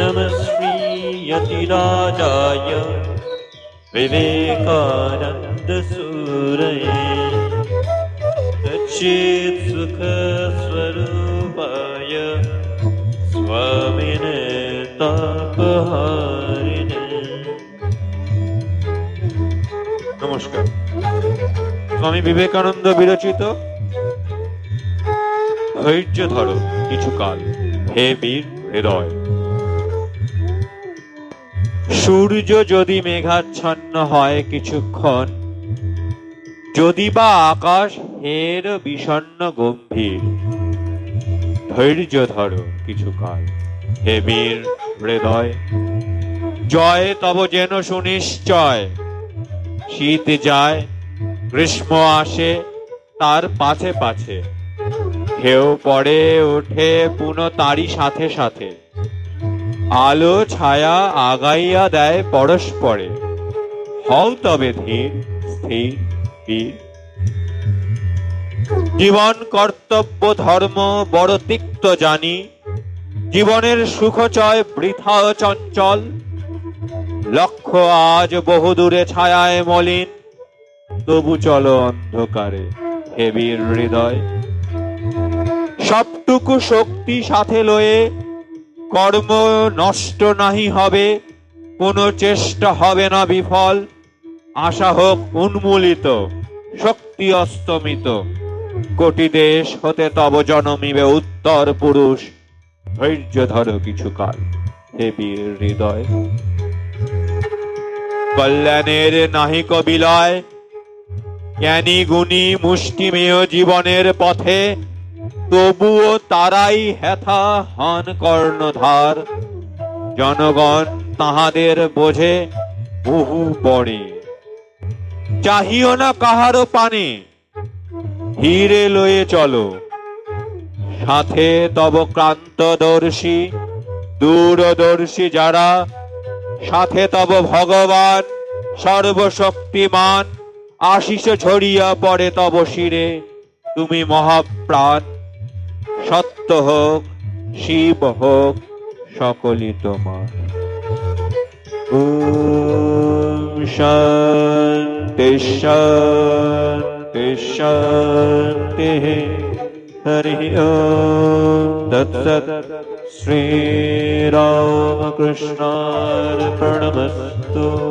नमः श्रीयतिराजाय विवेकानन्दसूरये सच्चित्सुखस्वरूपाय स्वामिने तापहारिणे নমস্কার স্বামী বিবেকানন্দ বিরচিত ধৈর্য ধরো কিছুকাল। হে বীর, হৃদয়। সূর্য যদি মেঘাচ্ছন্ন হয় কিছুক্ষণ যদি বা আকাশ হের বিষণ্ণ গম্ভীর, ধৈর্য ধরো কিছুকাল। হে বীর, হৃদয়, জয় তব যেন সুনিশ্চয়। শীত যায়, গ্রীষ্ম আসে, তার পাছে পাছে। ঢেউ পড়ে ওঠে পুনঃ তারই সাথে সাথে। আলো, ছায়া আগাইয়া দেয় পরস্পরে। হও তবে ধীর, স্থির, বীর। জীবন কর্তব্য, ধর্ম, বড় তিক্ত জানি। জীবনের সুখচয়, বৃথা চঞ্চল। লক্ষ্য আজ বহুদূরে ছায়ায় মলিন। তবু চলো অন্ধকারে হেবির হৃদয়। সবটুকু শক্তি সাথে লয়ে কর্ম নষ্ট নাহি হবে, কোনো চেষ্টা হবে না বিফল। আশা হোক উন্মূলিত, শক্তি অস্তমিত। কোটি দেশ হতে তব জনমিবে উত্তর পুরুষ। ধৈর্য ধরো কিছুকাল, হে বীর হৃদয়। কল্যাণের নাহি বিলয় জ্ঞানী গুণী মুষ্টিমেয় জীবনের পথে তবুও তারাই হেথা হন কর্ণধার। জনগণ তাহাদের বোঝে বহু পরে চাহিও না কাহারও পানে, হিরে লয়ে চলো। সাথে তব ক্রান্তদর্শী, দূরদর্শী যারা, সাথে তব ভগবান সর্বশক্তিমান। আশিস ছড়িয়া পড়ে তব শিরে, তুমি মহাপ্রাণ। সত্য হোক শিব হোক সকলই তোমার। শান্তি শান্তি শান্তি। হরি তৎসৎ শ্রীরামকৃষ্ণার্পণমস্তু।